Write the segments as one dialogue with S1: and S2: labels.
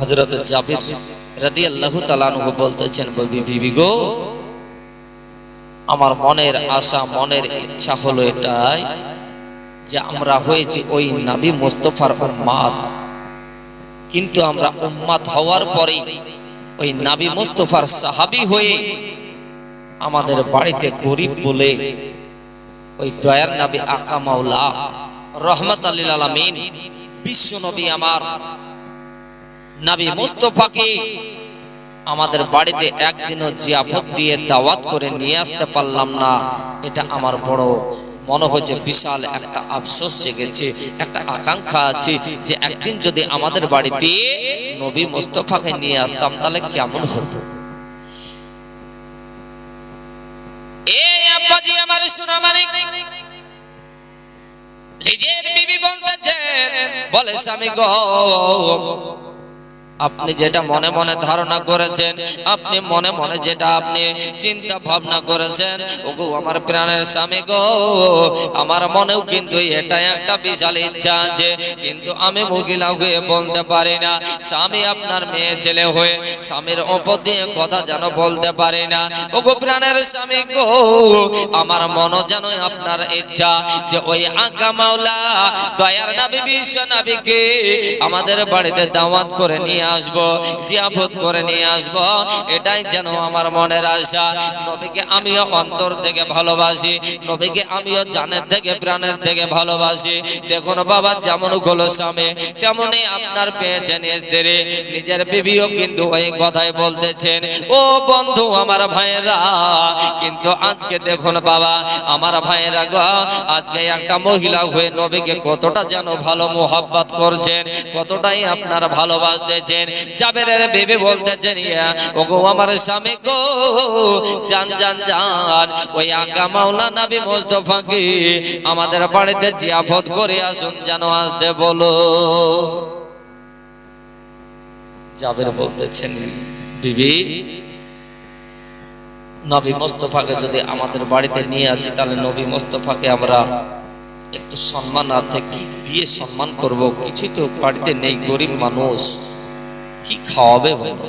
S1: হজরত জাবির রাদি আল্লাহ তালানহু বলতেছেন, বিবি গো, আমার মনের আশা, মনের ইচ্ছা হলো এটাই যে আমরা হয়েছি ওই নাবি মোস্তফার উম্মাদ। কিন্তু আমরা উম্মাদ হওয়ার পরে ওই নাবি মোস্তফার সাহাবি হয়ে আমাদের বাড়িতে গরিব বলে ওই দয়ার নাবি আকা মাওলা রহমত আলীল আলমিন বিশ্ব নবী আমার নাবি মুস্তফাকে আমাদের বাড়িতে একদিনও জিয়াফত দিয়ে দাওয়াত করে নিয়ে আসতে পারলাম না। এটা আমার বড় মনে হচ্ছে বিশাল একটা আফসোস জেগেছে, একটা আকাঙ্ক্ষা আছে যে একদিন যদি আমাদের বাড়িতে নবী মুস্তফাকে নিয়ে আসতাম তাহলে কেমন হতো? নিজের বিবি বলতেছেন, বলে স্বামী গো আপনি যেটা মনে মনে ধারণা করেছেন, আপনি মনে মনে যেটা আপনি চিন্তা ভাবনা করেছেন, ওগো আমার প্রাণের স্বামী গো, আমার মনেও কিন্তু এটা একটা বিশাল ইচ্ছা আছে, কিন্তু আমি মহিলা হয়ে বলতে পারি না, স্বামী আপনার মেয়ে ছেলে হয়ে স্বামীর ওপর দিয়ে কথা যেন বলতে পারি না, ওগো প্রাণের স্বামী গো, আমার মনও যেন আপনার ইচ্ছা যে ওই আঁকা মাওলা দয়ার নাবি, বিশ্ব নাবিকে আমাদের বাড়িতে দাওয়াত করে নিয়ে আসব, জিয়াফত করে নিয়ে আসব, এটাই যেন আমার মনের আশা। নবীকে আমিও অন্তর থেকে ভালোবাসি, নবীকে আমিও জানের থেকে, প্রাণের থেকে ভালোবাসি। দেখুন বাবা, যেমন গোলো স্বামী, তেমনই আপনার পেয়েছেন স্ত্রী। নিজের বিবিও কিন্তু ওই কথাই বলতেছেন, ও বন্ধু আমার ভাইয়েরা, কিন্তু আজকে দেখুন বাবা, আমার ভাইয়েরা গো, আজকে একটা মহিলা হয়ে নবীকে কতটা যেন ভালো মোহাব্বত করছেন, কতটাই আপনার ভালোবাসতেছেন জাবেরের বেবি বলতেছেন, ইয়া, ওগো আমার স্বামী গো জান জান জান ওই আকা মাওলা নবী মোস্তফাকে আমাদের বাড়িতে জিয়াফত করে আসুন, যেন আসতে বলো। জাবের বলতেছেন, বিবি, নবী মোস্তফাকে যদি আমাদের বাড়িতে নিয়ে আসি, তাহলে নবী মোস্তফাকে আমরা একটু সম্মানার্থে কি দিয়ে সম্মান করব। কিছু তো বাড়িতে নেই, গরিব মানুষ। কি খাওয়াবে বলো?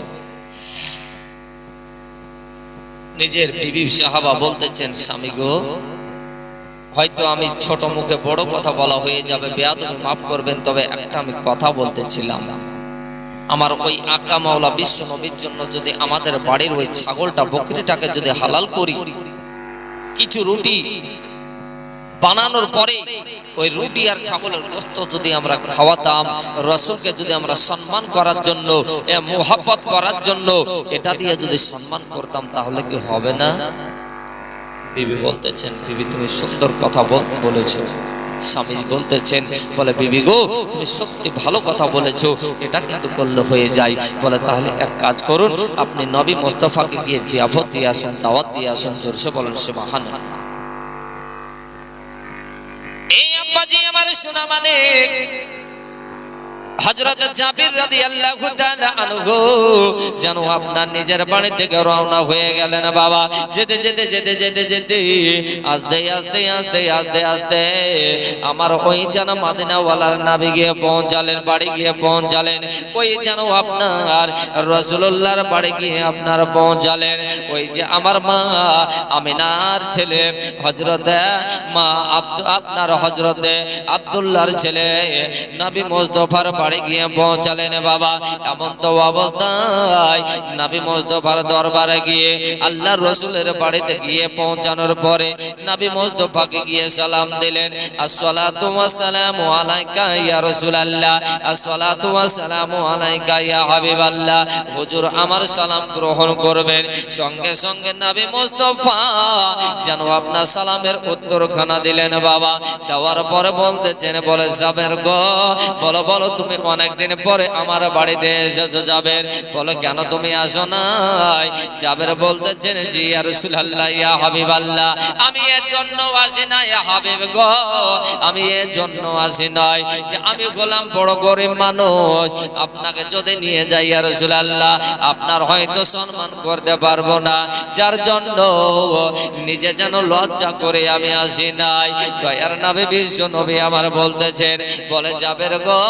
S1: নিজের বিবি সাহাবা বলতেছেন, স্বামী গো, হয়তো আমি ছোট মুখে বড় কথা বলা হয়ে যাবে, বেয়াদবি মাফ করবেন, তবে একটা আমি কথা বলতেছিলাম। আমার ওই আকা মাওলা বিশ্ব নবীর জন্য যদি আমাদের বাড়ির ওই ছাগলটা, বকরিটাকে যদি হালাল করি, কিছু রুটি বানানোর পরে ওই রুটি আর ছাগলের গোস্ত যদি আমরা খাওয়াতাম রসুলকে যদি আমরা সম্মান করার জন্য মোহাব্বত করার জন্য, এটা দিয়ে যদি সম্মান করতাম, তাহলে কি হবে না? বিবি বলতেছেন, বিবি, তুমি সুন্দর কথা বল- বলেছ। স্বামী বলতেছেন, বলে, বিবি গো, তুমি সত্যি ভালো কথা বলেছ, এটা কিন্তু করলে হয়ে যায়। বলে, তাহলে এক কাজ করুন, আপনি নবী মোস্তফাকে গিয়ে জিয়াফত দিয়ে আসুন, দাওয়াত দিয়ে আসুন জোরসে বলেন সে মহান শোনা মানে হযরত জাবির রাদিয়াল্লাহু তাআলা আনহু যেন আপনার নিজের বাড়ি থেকে রওনা হয়ে গেলেন বাবা। যেতে যেতে যেতে যেতে যেতে, আস্তে আস্তে আস্তে আস্তে আস্তে আমার ওই যেন মাদিনাওয়ালার নাবি গিয়ে পৌঁছালেন, বাড়ি গিয়ে পৌঁছালেন। ওই যেন আপনার রসুল্লাহর বাড়ি গিয়ে আপনার পৌঁছালেন। ওই যে আমার মা আমিনার ছেলে হজরত মা আপনার হজরতে আব্দুল্লাহর ছেলে, নবী মোস্তফার বাড়ি গিয়ে পৌঁছালেন বাবা। এমন তো অবস্থায় নবী মোস্তফার দরবারে গিয়ে আল্লাহ রসুলের বাড়িতে গিয়ে পৌঁছানোর পরে নবী মোস্তফাকে গিয়ে সালাম দিলেন। হুজুর আমার সালাম গ্রহণ করবেন। সঙ্গে সঙ্গে নবী মোস্তফা যেন আপনার সালামের উত্তরখানা দিলেন বাবা। দেওয়ার পরে বলতেছেন, বলে গো, বলো বলো, তুমি অনেকদিন পরে আমার বাড়িতে এসেছ যাবের বলো, কেন তুমি আসো নাই? যাবের বলতেছেন জি ইয়া রাসূলুল্লাহ, ইয়া হাবিবাল্লাহ। আমি এর জন্য আসি না ইয়া হাবিব গো। আমি এর জন্য আসি নাই যে আমি গোলাম, বড় গরিব মানুষ। আপনাকে যদি নিয়ে যাই ইয়া রাসূলুল্লাহ, আপনার হয়তো সম্মান করতে পারব না। যার জন্য নিজে যেন লজ্জা করে আমি আসি নাই। দয়ার নামে বিশ্ব নবী আমার বলতেছেন, বলে যাবের গো।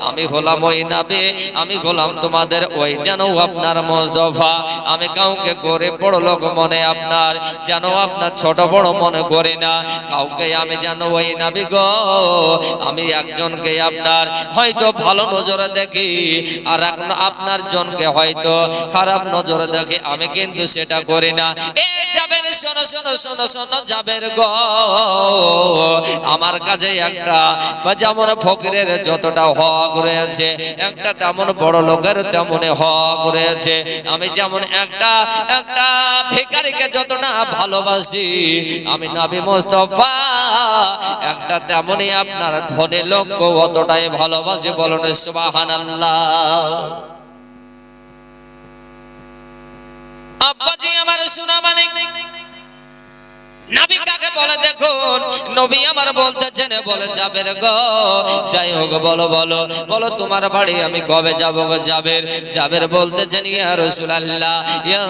S1: আমি হলাম ওই নাবি, আমি হলাম তোমাদের ওই যেন আপনার মজদফা আমি কাউকে করে বড় লোক মনে আপনার, যেন আপনার ছোট বড় মনে করি না। কাউকে আমি যেন ওই নাবি গো, আমি একজনকে আপনার হয়তো ভালো নজরে দেখি, আর এক- আপনার জনকে হয়তো খারাপ নজরে দেখি, আমি কিন্তু সেটা করি না। এ যাবেন আমার কাছে একটা যেমন ফকিরের যতটা হক রয়েছে একটা তেমন বড় লোকের তেমন হক রয়েছে আমি যেমন একটা একটা ভিখারিকে যতটা ভালোবাসি, আমি নবী মোস্তফা, একটা তেমনই আপনার ধনী লোক অতটাই ভালোবাসি বলুন সুবহানাল্লাহ। আব্বাজি আমার শোনা নবী কাকে বলে? দেখুন, নবী আমার বলে যাই হোক, বলো বলো। বলো, তোমার বাড়ি আমি কবে যাব গো ইয়া রাসূলুল্লাহ, ইয়া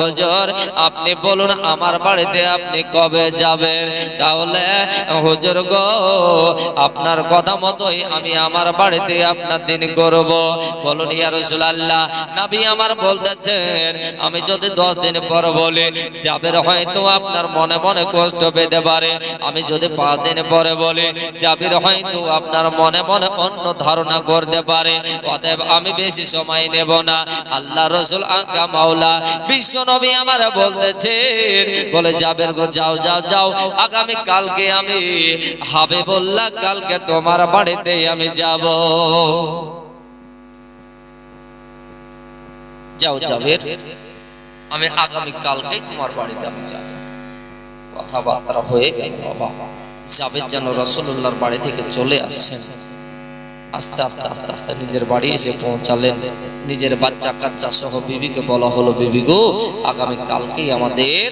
S1: হুজুর, আপনি বলুন, আমার বাড়িতে আপনি কবে যাবেন? তাহলে, হুজুর গো, আপনার কথা মতোই আমি আমার বাড়িতে আপনার দিন করব। বলুন, ইয়া রাসূলুল্লাহ, নবী আমার বলতেছেন, আমি যদি দশ দিন পর বলি, যাবের হয়তো আপনার মনে মনে কষ্ট পেতে পারে। আমি যদি পাঁচ দিন পরে বলি, জাবির, হয়তো আপনার মনে মনে অন্য ধারণা করতে পারে। অতএব আমি বেশি সময় নেব না। আল্লাহ রসুল আঙ্কা মাওলা বিশ্ব নবী আমার বলতেছেন, বলে, জাবের গো, যাও যাও যাও, আগামী কালকে আমি হবে বললা কালকে তোমার বাড়িতে আমি যাব। যাও, জাবের, আমি আগামী কালকেই তোমার বাড়িতে আমি যাব। কথাবার্তা হয়ে গেল, বাবা। জাবেদ যেন রসুল্লাহর বাড়ি থেকে চলে আসছেন। আস্তে আস্তে আস্তে আস্তে নিজের বাড়ি এসে পৌঁছালেন। নিজের বাচ্চা কাচ্চা সহ বিবিকে বলা হলো, বিবি গো, আগামী কালকেই আমাদের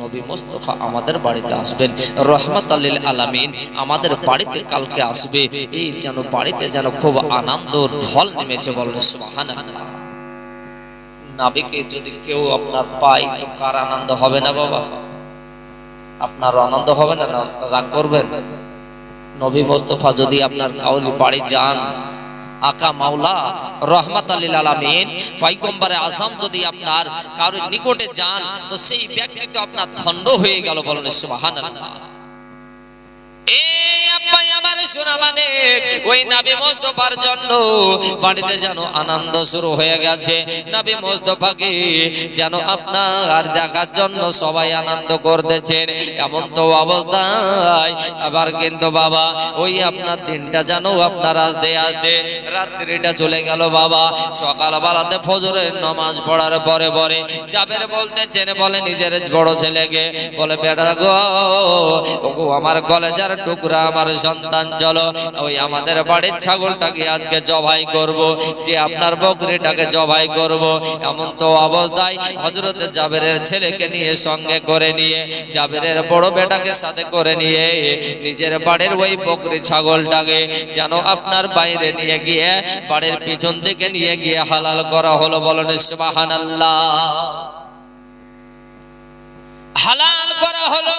S1: নবী মোস্তফা আমাদের বাড়িতে আসবেন। রহমত আল্লিল আলামিন আমাদের বাড়িতে কালকে আসবে। এই যেন বাড়িতে যেন খুব আনন্দ ঢল নেমেছে বলেন সুবহানাল্লাহ। নাবিকে যদি কেউ আপনার পায় তো কার আনন্দ হবে না, বাবা? আপনার আনন্দ হবে না, রাগ করবেন। নবী মোস্তফা যদি আপনার কাউরি বাড়ি যান, আকা মাওলা, রহমত আলী আলমিন পাইকম্বারে আজম যদি আপনার কারোর নিকটে যান, তো সেই ব্যক্তি তো আপনার ধন্য হয়ে গেল বলেন সুবহানাল্লাহ। এই মানে আনন্দ শুরু হয়ে গেছে। নাবি মোস্তফাকে যেন আপনার দেখার জন্য সবাই আনন্দ করতেছেন। এমন তো অবস্থায়, আবার কিন্তু বাবা, ওই আপনার দিনটা যেন আপনার আসতে আসতে রাত্রিটা চলে গেল বাবা। সকাল বেলাতে ফজরের নামাজ পড়ার পরে পরে যাবের বলতেছেন, বলে নিজের বড় ছেলেকে, বলে, বেটা গো আমার কলেজার টুকরা আমার সন্তান চলো ওই আমাদের বাড়ির ছাগলটাকে আজকে জবাই করব, যে আপনার বকরিটাকে জবাই করব। এমন তো অবস্থায় হজরত জাবেরের ছেলেকে নিয়ে সঙ্গে করে নিয়ে, জাবেরের বড় বেটাকে সাথে করে নিয়ে নিজের বাড়ির ওই বকরি ছাগলটাকে যেন আপনার বাইরে নিয়ে গিয়ে, বাড়ির পিছন দিকে নিয়ে গিয়ে হালাল করা হলো বলেন সুবহানাল্লাহ। হালাল করা হলো।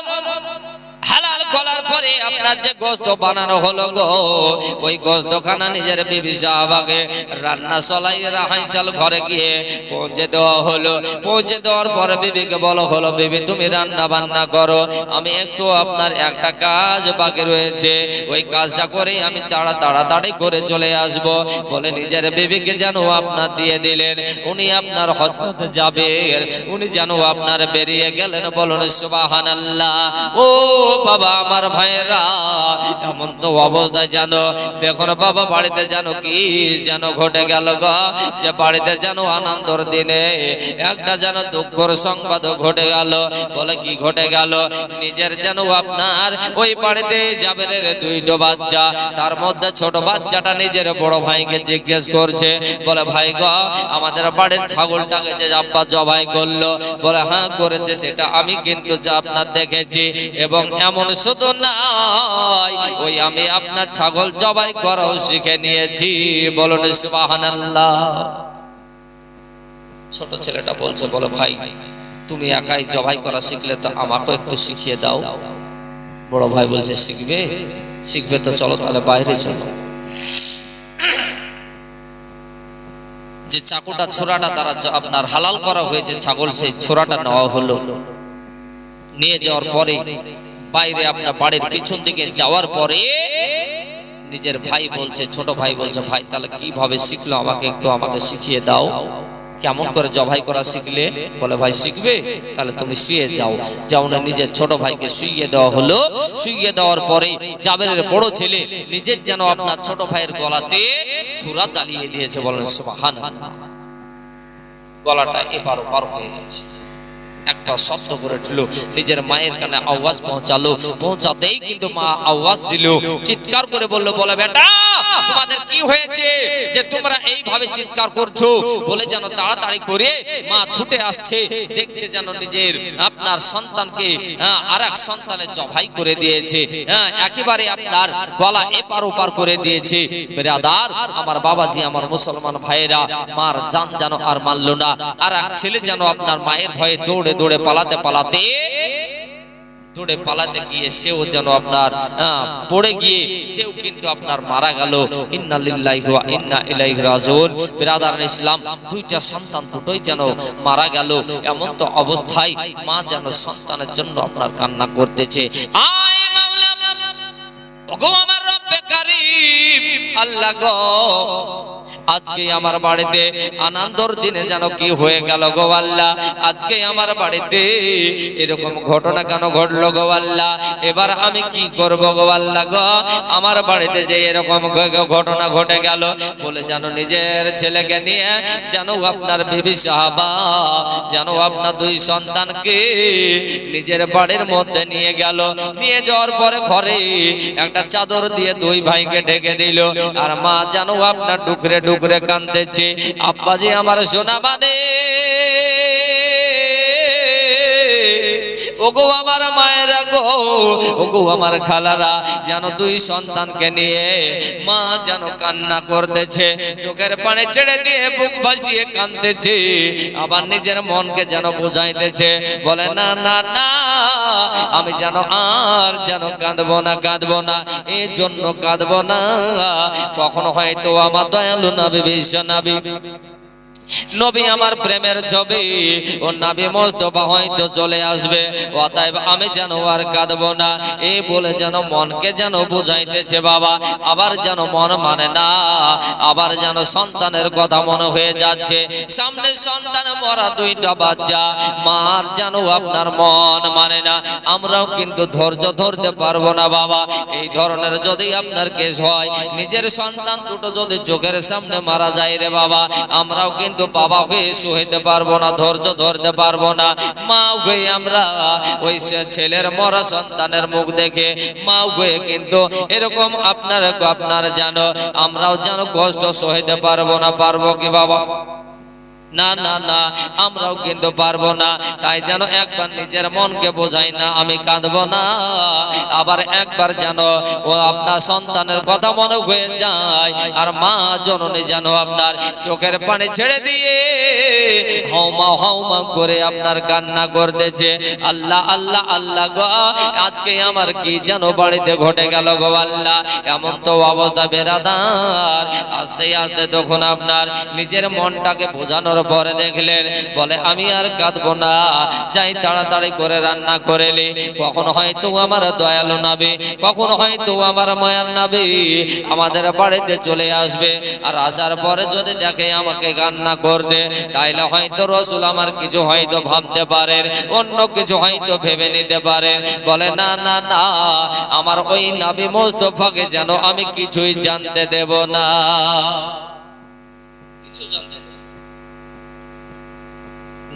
S1: হালাল পরে আপনার যে গোস্ত বানানো হলো গো, ওই গোস্ত খানা নিজের বিবি সাহাবাকে রান্না চলাই রাহাইশাল ঘরে গিয়ে পৌঁছে দেওয়া হলো। পৌঁছে দেওয়ার পরে বিবিকে বলো হলো, বিবি, তুমি রান্না বান্না করো। আমি একটু আপনার একটা কাজ বাকি রয়েছে। ওই কাজটা করে আমি তাড়া, তাড়াতাড়ি করে চলে আসব। বলে নিজের বিবিকে যেন আপনার দিয়ে দিলেন। উনি আপনার হজরত যাবেন উনি যেন আপনার বেরিয়ে গেলেন। বলুন সুবহানাল্লাহ। ও বাবা আমার ভাইয়েরা, এমন তো অবস্থায় জানো দেখুন বাবা, বাড়িতে জানো কি যেন ঘটে গেল যে বাড়িতে যেন আনন্দর দিনে একটা যেন দুঃখর সংবাদ ঘটে গেল। বলে কি ঘটে গেল? নিজের যেন আপনার ওই বাড়িতে জাবেরের দুইটো বাচ্চা। তার মধ্যে ছোট বাচ্চাটা নিজের বড় ভাইকে জিজ্ঞেস করছে। বলে, ভাই গো, আমাদের বাড়ির ছাগলটাকে যে আব্বা জবাই করল। বলে হ্যাঁ করেছে সেটা আমি কিন্তু আপনার দেখেছি এবং এমন শুধু নাই। ওই আমি আপনার ছাগল জবাই করাও শিখে নিয়েছি। বলুন, সুবহানাল্লাহ। ছোট ছেলেটা বলছে, বলে ভাই, তুমি একাই জবাই করা শিখলে তো আমাকেও একটু শিখিয়ে দাও। বড় ভাই বলছে, শিখবে? শিখবে তো, চলো তাহলে বাইরে চলো। যে চাকুটা, ছোড়াটা তারা আপনার হালাল করা হয়েছে, ছাগল সেই ছোড়াটা নেওয়া হলো। নিয়ে যাওয়ার পরে বাইরে আপনার বাড়ির পিছন দিকে যাওয়ার পরে নিজের ভাই বলছে, ছোট ভাই বলছে, ভাই, তাহলে কীভাবে শিখলো? আমাকে একটু আমাকে শিখিয়ে দাও। কেমন করে জবাই করা শিখলে? বলে, ভাই, শিখবে? তাহলে তুমি শুয়ে যাও। যাও না, নিজের ছোট ভাইকে শুইয়ে দেওয়া হলো। শুইয়ে দেওয়ার পরে জাবেরের বড় ছেলে নিজের যেন আপনার ছোট ভাইয়ের গলাতে ছুরা চালিয়ে দিয়েছে। বলেন সুবহান গলাটা এবার ওপার হয়ে গেছে। একটা শব্দ করে উঠল। নিজের মায়ের কানে আওয়াজ পৌঁছালো। পৌঁছাতেই কিন্তু মা আওয়াজ দিল। চিৎকার করে বলল, বলে বেটা, তোমাদের কি হয়েছে যে তোমরা এইভাবে চিৎকার করছ? বলে যেন তাড়াতাড়ি করে মা ছুটে আসছে। দেখছে যেন নিজের আপনার সন্তানকে আর এক সন্তানের জবাই করে দিয়েছে। হ্যাঁ একেবারে আপনার গলা এপার ওপার করে দিয়েছে। বেরাদার, আমার বাবাজি, আমার মুসলমান ভাইয়েরা, মার জান যেন আর মানলো না। আর এক ছেলে যেন আপনার মায়ের ভয়ে দৌড়ে দৌড়ে দৌড়ে পালাতে পালাতে দৌড়ে পালাতে গিয়ে সেও যেন আপনার পড়ে গিয়ে সেও কিন্তু আপনার মারা গেল। ইন্না লিল্লাহি ওয়া ইন্না ইলাইহি রাজিউন। বিরাদার ইসলাম, দুইটা সন্তান দুটোই যেন মারা গেল। এমন তো অবস্থায় মা যেন সন্তানের জন্য আপনার কান্না করতেছে। আমার আল্লাহ আজকে আমার বাড়িতে আনন্দর দিনে যেন কি হয়ে গেল গো আল্লাহ? আজকে আমার বাড়িতে এরকম ঘটনা কেন ঘটলো গো আল্লাহ? এবার আমি কি করব গো আল্লাহ গো? আমার বাড়িতে যে এরকম ঘটনা ঘটে গেল, বলে যেন নিজের ছেলেকে নিয়ে যেন আপনার বিবি সাহাবা, যেন আপনার দুই সন্তানকে নিজের বাড়ির মধ্যে নিয়ে গেল। নিয়ে যাওয়ার পরে ঘরে একটা চাদর দিয়ে দুই ভাইকে ঢেকে দিল, আর মা যেন আপনার ডুকরে ডুকরে কান্দেছে আব্বাজি আমার সোনা মানে ওগো আমার মায়েরা গো, ওগো আমার খালারা, যেন দুই সন্তানকে নিয়ে মা যেন কান্না করতেছে, চোখের পানি ছেড়ে দিয়ে বুক ভাসিয়ে কান্দতেছে আবার নিজের মনকে যেন বোঝাইতেছে, বলে, না না না, আমি যেন আর যেন কাঁদবো না কাঁদবো না এই জন্য কাঁদবো না। কখনো হয়তো আমার দয়ালু নবী, বিশ্ব নবী। নবী আমার প্রেমের ছবি। ও নাবি মোস্তফা হয়তো চলে আসবে। অতএব আমি যেন আর কাঁদবো না। এই বলে যেন মনকে যেন বুঝাইতেছে বাবা। আবার যেন মন মানে না। আবার যেন সন্তানের কথা মনে হয়ে যাচ্ছে। সামনে সন্তান মরা দুইটা বাচ্চা। মার যেন আপনার মন মানে না। আমরাও কিন্তু ধৈর্য ধরতে পারব না বাবা। এই ধরনের যদি আপনার কেস হয়, নিজের সন্তান দুটো যদি চোখের সামনে মারা যায় রে বাবা, আমরাও কিন্তু বাবা হয়ে সহিতে পারব না, ধৈর্য ধরতে পারব না। মা হয়ে আমরা ওই ছেলের মরা সন্তানের মুখ দেখে মা হয়ে কিন্তু এরকম আপনার আপনার জানো আমরাও যেন কষ্ট সহিতে পারব না, পারব কি বাবা? না না না, আমরাও কিন্তু পারব না। তাই যেন একবার নিজের মনকে বোঝাই না, আমি কাঁদবো না। আবার একবার যেন ও আপনার সন্তানের কথা মনে হয়ে যায়, আর মা জননী যেন আপনার চোখের পানি ছেড়ে দিয়ে হাউমা হাউমা করে আপনার কান্না করতেছে। আল্লাহ আল্লাহ আল্লাহ গো, আজকে আমার কি যেন বাড়িতে ঘটে গেল গো আল্লাহ। এমন তো অবস্থা বেরাদার। আস্তে আস্তে তখন আপনার নিজের মনটাকে বোঝানোর পরে দেখলেন, বলে, আমি আর কাঁদবো না। যাই তাড়াতাড়ি করে রান্না করেলি কখন হয়তো আমার দয়ালু নাবে, কখন হয়তো আমার মায়ার নাবে আমাদের বাড়িতে চলে আসবে। আর আসার পরে যদি দেখে আমাকে কান্না করতে তাইলে হয়তো রসুল আমার কিছু হয়তো ভাবতে পারেন, অন্য কিছু হয়তো ভেবে নিতে পারেন। বলে, না না না, আমার ওই নাবি মোস্তফাকে যেন আমি কিছুই জানতে দেব না। কিছু জানতে না।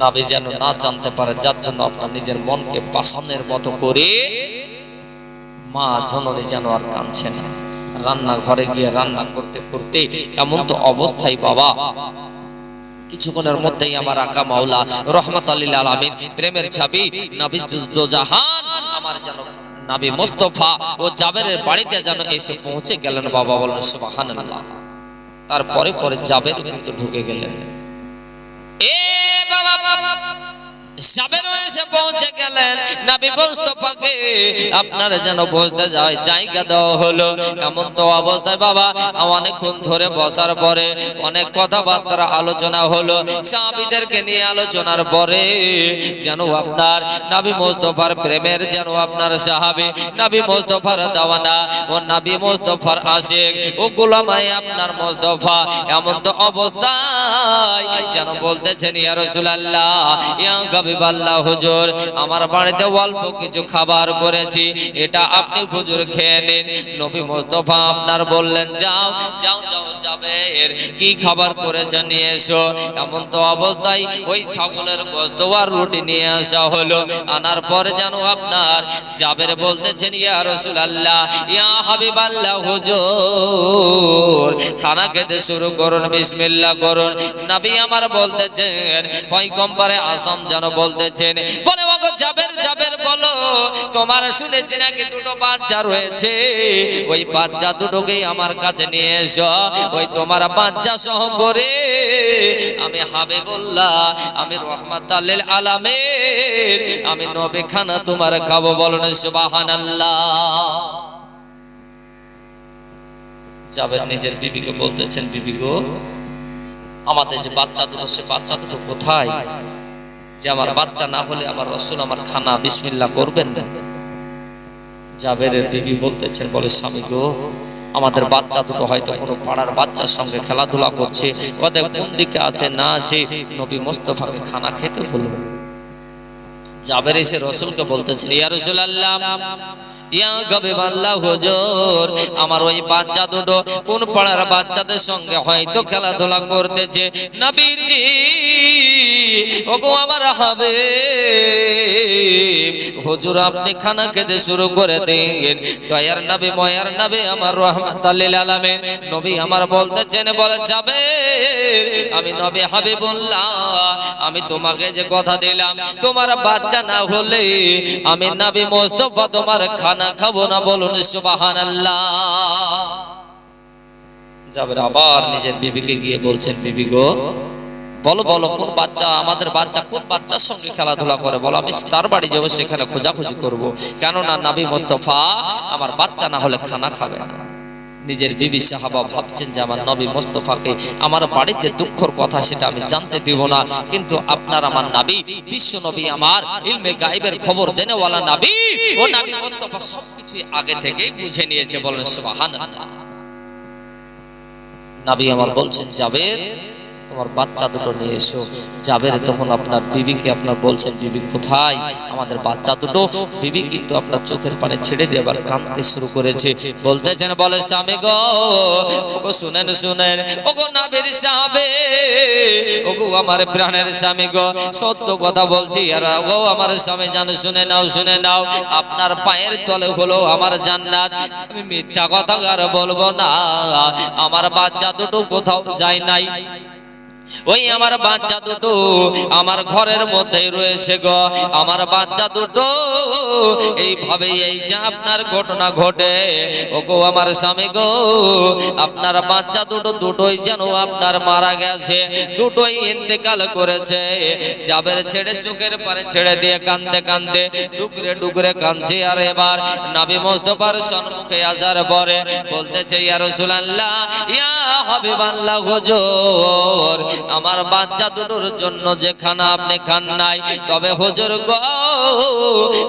S1: নাবি যেন না জানতে পারে, যার জন্য আপনার নিজের মনকে পাশানের মতো করে মা জননী যেন আর কাঁদছে না। রান্না ঘরে গিয়ে রান্না করতে করতে এমন তো অবস্থায় বাবা। কিছুক্ষণের মধ্যেই আমার আকা মাওলা রহমত আল্লিল আলমিন প্রেমের ছাবি নবী জাহান আমার যেন নাবি মোস্তফা ও জাবেরের বাড়িতে যেন এসে পৌঁছে গেলেন বাবা বলেন সুবহানাল্লাহ। তারপরে পরে জাবের কিন্তু ঢুকে গেলেন। এ বাবা নিয়ে আলোচনার পরে যেন আপনার নবী মুস্তাফার প্রেমের যেন আপনার সাহাবী, নবী মুস্তাফার দাওয়ানা ও নবী মুস্তাফার ও গোলামাই আপনার মুস্তাফা, এমন তো অবস্থায় যেন বলতেছেন ইয়া হাবিবাল্লাহ হুজুর, আমার বাড়িতে অল্প কিছু খাবার করেছি, এটা আপনি হুজুর খেয়ে নিন। নবী মোস্তফা আপনার বললেন, যাও যাও যাও যাবে এর কি খাবার করেছে নিয়ে এসো। এমন তো অবস্থায় ওই ছাগলের গোস্ত আর রুটি নিয়ে আসা হলো। আনার পরে যেন আপনার জাবের বলতেছেন, ইয়া রাসূলুল্লাহ, ইয়া হাবিবাল্লাহ হুজুর, খানা খেতে শুরু করুন, বিসমিল্লাহ করুন। নবী আমার বলতেছেন, পয়গম্বরে আসাম যেন বলতেছেন, বলে, ওগো জাবের জাবের বলো, তোমার শুনেছি নাকি দুটো বাচ্চা রয়েছে? ওই বাচ্চা দুটোকে আমার কাছে নিয়ে এসো, ওই তোমার বাচ্চা সহ করে। আমি হাবে বললাম আমি রহমাত আলামের আমি নবে খানা তোমার খাব বলুন, সুবহানাল্লাহ। জাবের নিজের বিবিকে বলতেছেন, বিবি আমাদের যে বাচ্চা দুটো, সে বাচ্চা দুটো কোথায়? যে আমার বাচ্চা না হলে আমার রসুল আমার খানা বিসমিল্লা করবেন না। জাবেরের বিবি বলতেছেন, বলে, স্বামী গো, আমাদের বাচ্চা দুটো হয়তো কোনো পাড়ার বাচ্চার সঙ্গে খেলাধুলা করছে। ওদের কোন দিকে আছে না আছে, নবী মোস্তফাকে খানা খেতে হলো জাবের এসে রসুলকে বলতেছেন, ইয়া রসুল আল্লাহ ইয়া গবিবাল্লাহ হুজুর, আমার ওই বাচ্চা দুটো কোন পাড়ার বাচ্চাদের সঙ্গে হয়তো খেলাধুলা করতেছে। নবীজি, ওগো আমার হবে। হুজুর, আপনি খানা খেতে শুরু করে দিন। দয়ার নবী, ময়ার নবী, আমার রহমাত আলামিন। নবী আমার বলতেছেন, বলে যাবে। আমি নবী হাবিবুল্লাহ, আমি তোমাকে যে কথা দিলাম, তোমার বাচ্চা না হলে আমি নবী মোস্তফা তোমার খানা খাব না বলুন সুবাহান যাবের আবার নিজের বিবিকে গিয়ে বলছেন, বিবি গো, বলো বলো, কোন বাচ্চা, আমাদের বাচ্চা কোন বাচ্চার সঙ্গে খেলাধুলা করে? বলো, আমি তার বাড়ি যাব, সেখানে খোঁজাখুঁজি করব। কেননা নাবি মোস্তফা আমার বাচ্চা না হলে খানা খাবে না। নিজের বিবি সাহাবা ভাবছেন যে আমার নবী মোস্তফাকে আমার বাড়িতে দুঃখর কথা সেটা আমি জানতে দিব না। কিন্তু আপনার আমার নাবি, বিশ্ব নবী আমার, ইলমে গাইবের খবর দেনেওয়ালা নাবি, ও নাবি মোস্তফা সবকিছু আগে থেকেই বুঝে নিয়েছে। বলেন, সুবহানাল্লাহ। নাবি আমার বলছেন, জাবের তোমার বাচ্চা দুটো নিয়ে এসো। জাবের তখন আপনার বিবিকে, আপনার বলছেন, বিবি, কোথায়? আমাদের বাচ্চা দুটো। বিবি কিন্তু আপনার চোখের পানে ছেড়ে দিয়ে আবার কাঁদতে শুরু করেছে। বলতেছেন, বলে স্বামী গো, ওগো শুনেন শুনেন, ওগো নাবির সাহাবে ওগো আমার প্রাণের স্বামী গো, সত্য কথা বলছি, আর ওগো আমার স্বামী জান, শুনে নাও শুনে নাও, আপনার পায়ের তলে হলো আমার জান্নাত। আমি মিথ্যা কথা আর বলব না, আমার বাচ্চা দুটো কোথাও যায় নাই। ওই আমার বাচ্চা দুটো আমার ঘরের মধ্যেই রয়েছে গো। আমার বাচ্চা দুটো এইভাবে এই যে আপনার ঘটনা ঘটে। ও গো আমার স্বামী গো, আপনার বাচ্চা দুটো দুটোই যেন আপনার মারা গেছে, দুটোই ইন্তেকাল করেছে। জাবের ছেড়ে চোখের পারে ছেড়ে দিয়ে কান্দে কান্দে ডুকরে ডুকরে কাঁদছে। আর এবার নাবি মোস্তফার সম্মুখে আসার পরে বলতেছে, ইয়া রাসূলুল্লাহ, ইয়া হাবিবাল্লাহ আমার বাচ্চা দুটোর জন্য যে খানা আপনি খান নাই, তবে হুজুর গো,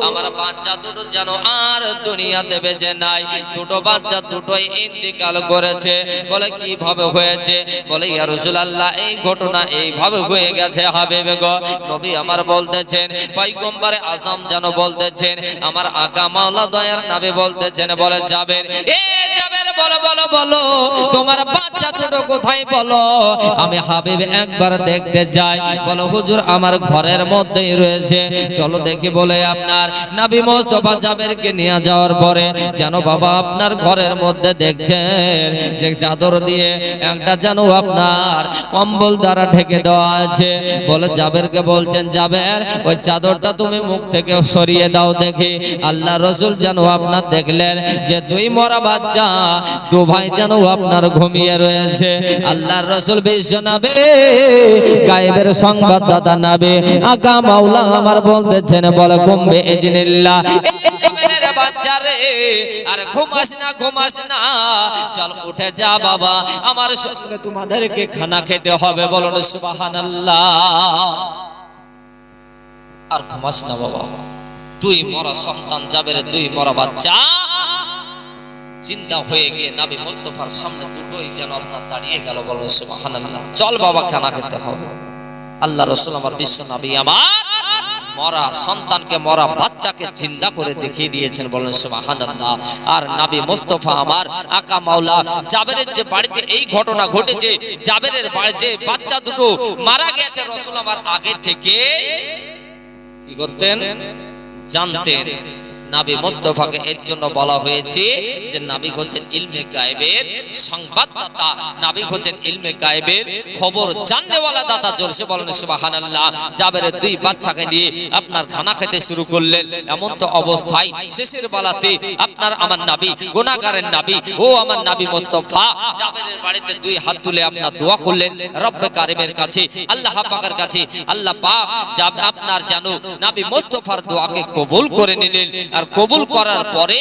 S1: আমার বাচ্চা দুটো যেন আর দুনিয়াতে বেঁচে নাই। দুটো বাচ্চা দুটোই ইন্তিকাল করেছে। বলে, কীভাবে হয়েছে? বলে, ইয়া রাসূলুল্লাহ, এই ঘটনা এইভাবে হয়ে গেছে হাবিব গো। নবী আমার বলতেছেন, পয়গম্বরে আসাম যেন বলতেছেন, আমার আকা মাওলা দয়ার নবী বলতেছেন, বলে, যাবেন। এ বলো বলো বলো, তোমার বাচ্চা দুটো কোথায় বলো? আমি হাবিব একবার দেখতে যাই। বলো, হুজুর, আমার ঘরের মধ্যেই রয়েছে। চলো দেখি বলে আপনার নাবি মোস্তফা জাবেরকে নিয়ে যাওয়ার পরে যেন বাবা আপনার ঘরের মধ্যে দেখছেন যে চাদর দিয়ে একটা যেন আপনার কম্বল দ্বারা ঢেকে দেওয়া আছে। বলে জাবেরকে বলছেন, জাবের, ওই চাদরটা তুমি মুখ থেকে সরিয়ে দাও দেখি। আল্লাহ রসুল যেন আপনার দেখলেন যে দুই মরা বাচ্চা দু ভাই যেন আপনার ঘুমিয়ে রয়েছে। আল্লাহর রসুল বিশ্ব নাবে গায়েবের সংবাদদাতা নাবে। আকা মাওলা আমার বলতেছেন, বলে ঘুমবে বাবা দুই মরা সন্তান যাবে দুই মরা বাচ্চা। চিন্তা হয়ে গিয়ে নাবি মোস্তফার সামনে দুটোই যেন আপনার দাঁড়িয়ে গেল বলুন সুবহানাল্লাহ। চল বাবা, খানা খেতে হবে। আল্লাহ রসুল আমার বিশ্ব নবী আমার মরা সন্তানকে, মরা বাচ্চাকে চিন্তা করে দেখিয়ে দিয়েছেন বলেন সুবহানাল্লাহ। আর নাবি মোস্তফা আমার আকা মাওলা, জাবেরের যে বাড়িতে এই ঘটনা ঘটেছে, জাবেরের যে বাচ্চা দুটো মারা গেছে, রসুল আমার আগে থেকে কি করতেন? জানতেন। নাবি মুস্তফাকে এর জন্য বলা হয়েছে যে নাবি হচ্ছেন ইলমে গায়েবের সংবাদদাতা। নাবি হচ্ছেন ইলমে গায়েবের খবর জাননেওয়ালা দাতা, জোরসে বলেন, সুবহানাল্লাহ জাবেরের দুই বাচ্চাকে দিয়ে আপনার খানা খেতে শুরু করলেন। এমন তো অবস্থায় শেষের বেলাতে আপনার আমার নাবি, গুনাহগারের নাবি, ও আমার নাবি মুস্তফা, জাবেরের বাড়িতে দুই হাত তুলে আপনার দোয়া করলেন, রব্বে কারিমের কাছে, আল্লাহ পাকের কাছে, আল্লাহ পাক যাব আপনার জানো নাবি মুস্তফার দোয়াকে কবুল করে নিলেন। আর কবুল করার পরে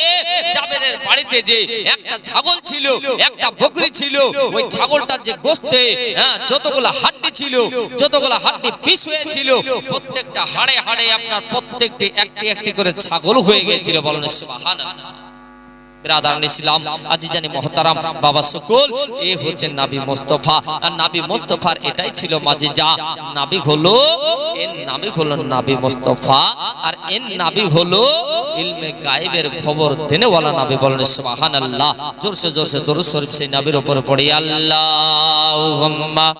S1: জাবেরের বাড়িতে যে একটা ছাগল ছিল, একটা বকরি ছিল, ওই ছাগলটার যে গোস্তে হ্যাঁ যতগুলো হাড্ডি ছিল, যতগুলো হাড্ডি পিস হয়েছিল, প্রত্যেকটা হাড়ে হাড়ে আপনার প্রত্যেকটি একটি একটি করে ছাগল হয়ে গিয়েছিল বলেন সুবহানাল্লাহ। ব্রাদার ইসলাম আজি জানি মহতারাম, বাবা সকল, এ হচ্ছে নাবি মোস্তফা। আর নাবি মোস্তফার এটাই ছিল যা নাবি হলো, এর নাবি হলো নাবি মোস্তফা, আর এর নাবি হলো ইলমে গায়েবের খবর দেনেওয়ালা নাবি বলেন, সুবহানাল্লাহ। জোরসে জোরসে দরুদ শরীফ সেই নাবির উপরে পড়ি, আল্লাহুম্মা।